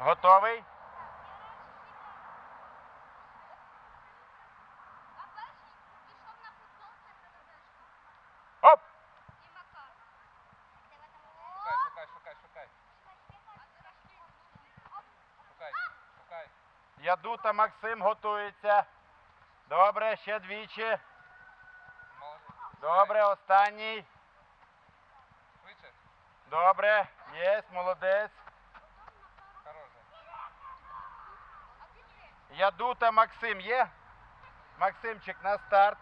Готовий? Оп! Шукай, шукай, шукай. Шукай, шукай. Ядута Максим готується. Добре, ще двічі. Добре, останній. Добре, є, молодець. Ядута Максим є. Максимчик на старт.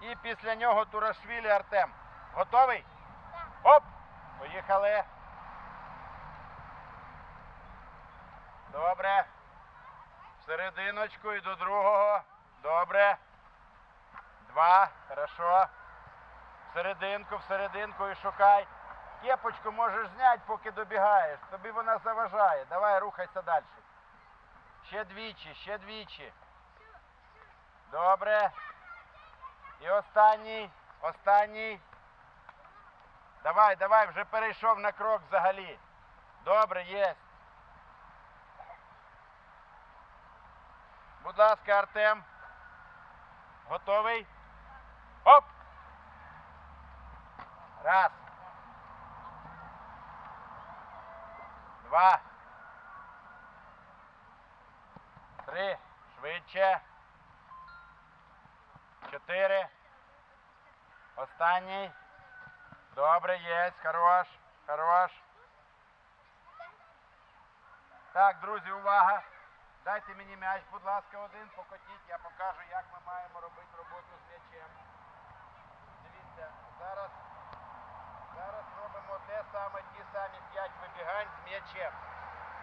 І після нього Турашвілі Артем. Готовий? Оп! Поїхали. Добре. В серединочку і до другого. Добре. Два. Хорошо. В серединку, в серединку і шукай. Кепочку можеш зняти, поки добігаєш. Тобі вона заважає. Давай рухайся далі. Ще двічі, ще двічі. Добре. І останній, останній. Давай, давай, вже перейшов на крок взагалі. Добре, є. Будь ласка, Артем. Готовий? Оп! Раз. Два. Три. Швидше. Чотири. Останній. Добре, є. Хорош. Хорош. Так, друзі, увага. Дайте мені м'яч, будь ласка, один, покотіть, я покажу, як ми маємо робити роботу з м'ячем. Дивіться, зараз, зараз робимо те саме, ті самі п'ять вибігань з м'ячем.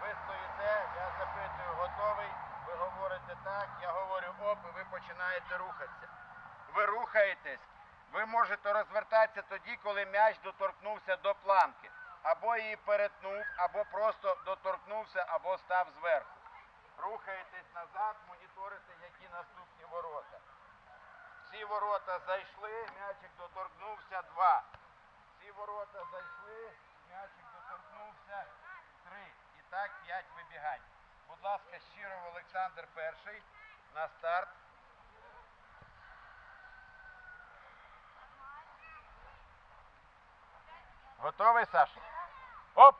Ви стоїте, я запитую, готовий, ви говорите так, я говорю оп, і ви рухатися. Ви рухаєтесь, ви можете розвертатися тоді, коли м'яч доторкнувся до планки. Або її перетнув, або просто доторкнувся, або став зверху. Рухаєтесь назад, моніторите, які наступні ворота. Ці ворота зайшли, м'ячик доторкнувся, два. Ці ворота зайшли, м'ячик доторкнувся, три. І так п'ять вибігань. Будь ласка, щиро Олександр перший на старт. Готовий, Саш? Оп!